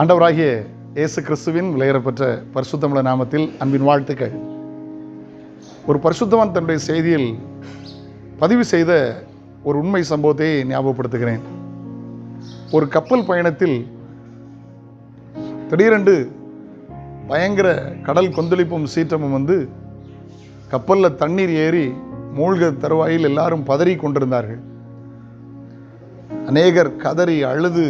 ஆண்டவராகிய இயேசு கிறிஸ்துவின் விலையேறப்பெற்ற பரிசுத்தமிழ நாமத்தில் அன்பின் வாழ்த்துக்கள். ஒரு பரிசுத்தவான் தன்னுடைய செய்தியில் பதிவு செய்த ஒரு உண்மை சம்பவத்தை ஞாபகப்படுத்துகிறேன். ஒரு கப்பல் பயணத்தில் திடீரென்று பயங்கர கடல் கொந்தளிப்பும் சீற்றமும் வந்து கப்பலில் தண்ணீர் ஏறி மூழ்க தருவாயில் எல்லாரும் பதறி கொண்டிருந்தார்கள். அநேகர் கதறி அழுது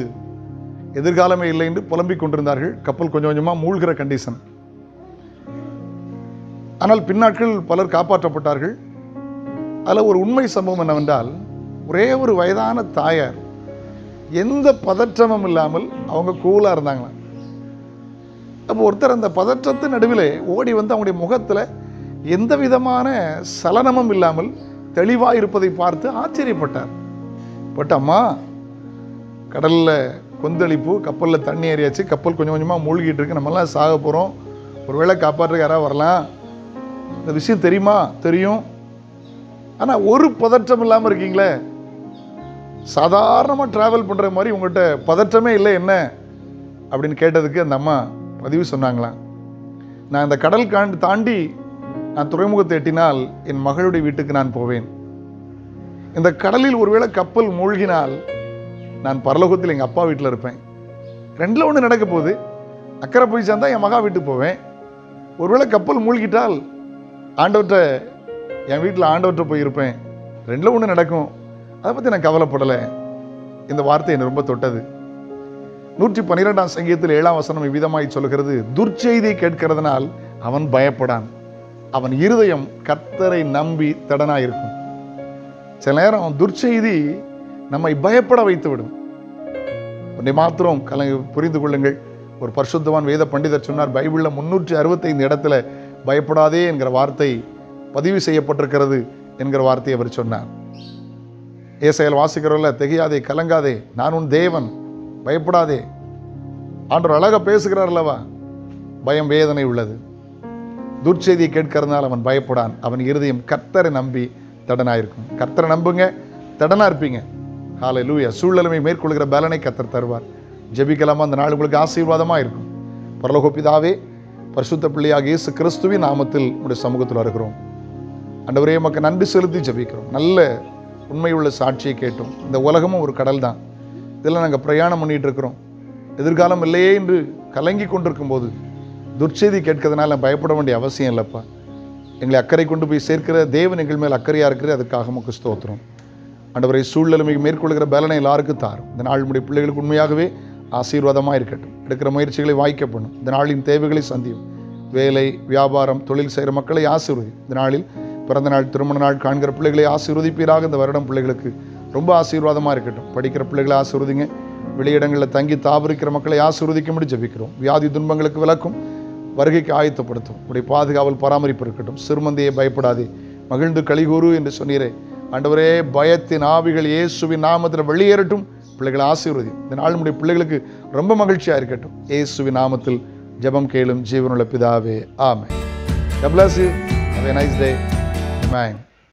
எதிர்காலமே இல்லை என்று புலம்பிக் கொண்டிருந்தார்கள். கப்பல் கொஞ்சம் கொஞ்சமாக மூழ்கிற கண்டிஷன் ஆனால் பின்னாட்கள் பலர் காப்பாற்றப்பட்டார்கள். அதில் ஒரு உண்மை சம்பவம் என்னவென்றால் ஒரே ஒரு வயதான தாயார் எந்த பதற்றமும் இல்லாமல் அவங்க கூலாக இருந்தாங்களாம் அப்போ ஒருத்தர் அந்த பதற்றத்தின் நடுவில் ஓடி வந்து அவங்களுடைய முகத்தில் எந்த விதமான சலனமும் இல்லாமல் தெளிவாக இருப்பதை பார்த்து ஆச்சரியப்பட்டார். பட் அம்மா கடலில் கொந்தளிப்பு கப்பலில் தண்ணி ஏறியாச்சு கப்பல் கொஞ்சம் கொஞ்சமாக மூழ்கிட்டு இருக்கு. நம்மலாம் சாக போகிறோம் ஒருவேளை காப்பாற்றுக்கு யாராவது வரலாம். இந்த விஷயம் தெரியுமா? தெரியும். ஆனால் ஒரு பதற்றம் இல்லாமல் இருக்கீங்களே? சாதாரணமாக ட்ராவல் பண்ணுற மாதிரி உங்கள்கிட்ட பதற்றமே இல்லை என்ன? அப்படின்னு கேட்டதுக்கு அந்த அம்மா பதிவு சொன்னாங்களாம். நான் இந்த கடல் காண்டு தாண்டி நான் துறைமுகத்தை எட்டினால் என் மகளுடைய வீட்டுக்கு நான் போவேன். இந்த கடலில் ஒருவேளை கப்பல் மூழ்கினால் நான் பரலோகத்தில் எங்கள் அப்பா வீட்டில் இருப்பேன். ரெண்டில் ஒன்று நடக்க போகுது. அக்கறை போய் சேர்ந்தால் என் மகா வீட்டுக்கு போவேன். ஒருவேளை கப்பல் மூழ்கிட்டால் ஆண்டவற்ற என் வீட்டில் ஆண்டவற்ற போயிருப்பேன் ரெண்டில் ஒன்று நடக்கும். அதை பற்றி நான் கவலைப்படலை. இந்த வார்த்தை என்னை ரொம்ப தொட்டது. நூற்றி பன்னிரெண்டாம் சங்கீதத்தில் ஏழாம் வசனம் இவ்விதமாய் சொல்கிறது துர்ச்செய்தியை கேட்கிறதுனால் அவன் பயப்படான். அவன் இருதயம் கத்தரை நம்பி தடனாயிருக்கும். சில நேரம் துர்ச்செய்தி நம்மை பயப்பட வைத்துவிடும். ஒன்றை மாத்திரம் கல புரிந்து கொள்ளுங்கள். ஒரு பரிசுத்தவான் வேத பண்டிதர் சொன்னார் பைபிளில் முன்னூற்றி அறுபத்தைந்து இடத்துல பயப்படாதே என்கிற வார்த்தை பதிவு செய்யப்பட்டிருக்கிறது என்கிற வார்த்தையை அவர் சொன்னார். ஏசையில் வாசிக்கிறவர்கள தெகையாதே கலங்காதே நான் உன் தேவன் பயப்படாதே. ஆண்டவர் அழகாக பேசுகிறார் அல்லவா பயம் வேதனை உள்ளது. துர்ச்செய்தியை கேட்கறதுனால அவன் பயப்படான். அவன் இருதயம் கர்த்தரை நம்பி தடனாயிருக்கும். கர்த்தரை நம்புங்க தடனா இருப்பீங்க ஹாலை லூயா சூழ்நிலைமை மேற்கொள்கிற பலனை கத்தர் தருவார். ஜெபிக்கலாமா? அந்த நாள் உங்களுக்கு ஆசீர்வாதமாக இருக்கும். பரலோகோபிதாவே பரிசுத்த பிள்ளையாக இயேசு கிறிஸ்துவின் நாமத்தில் உடைய சமூகத்தில் வருகிறோம் அண்டவரே மக்கள் நன்றி செலுத்தி ஜபிக்கிறோம். நல்ல உண்மையுள்ள சாட்சியை கேட்டோம். இந்த உலகமும் ஒரு கடல் தான் இதில் நாங்கள் பிரயாணம் பண்ணிகிட்டு இருக்கிறோம். எதிர்காலம் இல்லையே என்று கலங்கி கொண்டிருக்கும் போது துர்ச்செய்தி கேட்கறதுனால பயப்பட வேண்டிய அவசியம் இல்லைப்பா. எங்களை அக்கறை கொண்டு போய் சேர்க்கிற தேவன் எங்கள் மேல் அக்கறையாக இருக்கிற அதுக்காக நமக்கு ஸ்தோத்திரம். ஆண்டவரை சூழ்நிலைமை மேற்கொள்கிற பலனை எல்லாருக்கும் தாரும். இந்த நாள் முடிய பிள்ளைகளுக்கு உண்மையாகவே ஆசீர்வாதமாக இருக்கட்டும். எடுக்கிற முயற்சிகளை வாய்க்க பண்ணும். இந்த நாளின் தேவைகளை சந்தியும். வேலை வியாபாரம் தொழில் செய்கிற மக்களை ஆசீர்வதி. இந்த நாளில் பிறந்த நாள் திருமண நாள் காண்கிற பிள்ளைகளை ஆசீர்வதிப்பீராக. இந்த வருடம் பிள்ளைகளுக்கு ரொம்ப ஆசீர்வாதமாக இருக்கட்டும். படிக்கிற பிள்ளைகளை ஆசீர்வதிங்க. வெளியிடங்களில் தங்கி தாபரிக்கிற மக்களை ஆசீர்வதிக்கும்படி ஜபிக்கிறோம். வியாதி துன்பங்களுக்கு விளக்கும் வருகைக்கு ஆயத்தப்படுத்தும். உடைய பாதுகாவல் பராமரிப்பு இருக்கட்டும். சிறுமந்தையை பயப்படாதே. மகிழ்ந்து கலிகூறு என்று சொன்னீரே. ஆண்டவரே பயத்தின் ஆவிகள் இயேசுவின் நாமத்தில் வெளியேறட்டும். பிள்ளைகளை ஆசீர்வதி. இந்த நாள் நம்முடைய பிள்ளைகளுக்கு ரொம்ப மகிழ்ச்சியாக இருக்கட்டும். இயேசுவின் நாமத்தில் ஜெபம் கேளும் ஜீவனுள்ள பிதாவே. ஆமே God bless you. Have a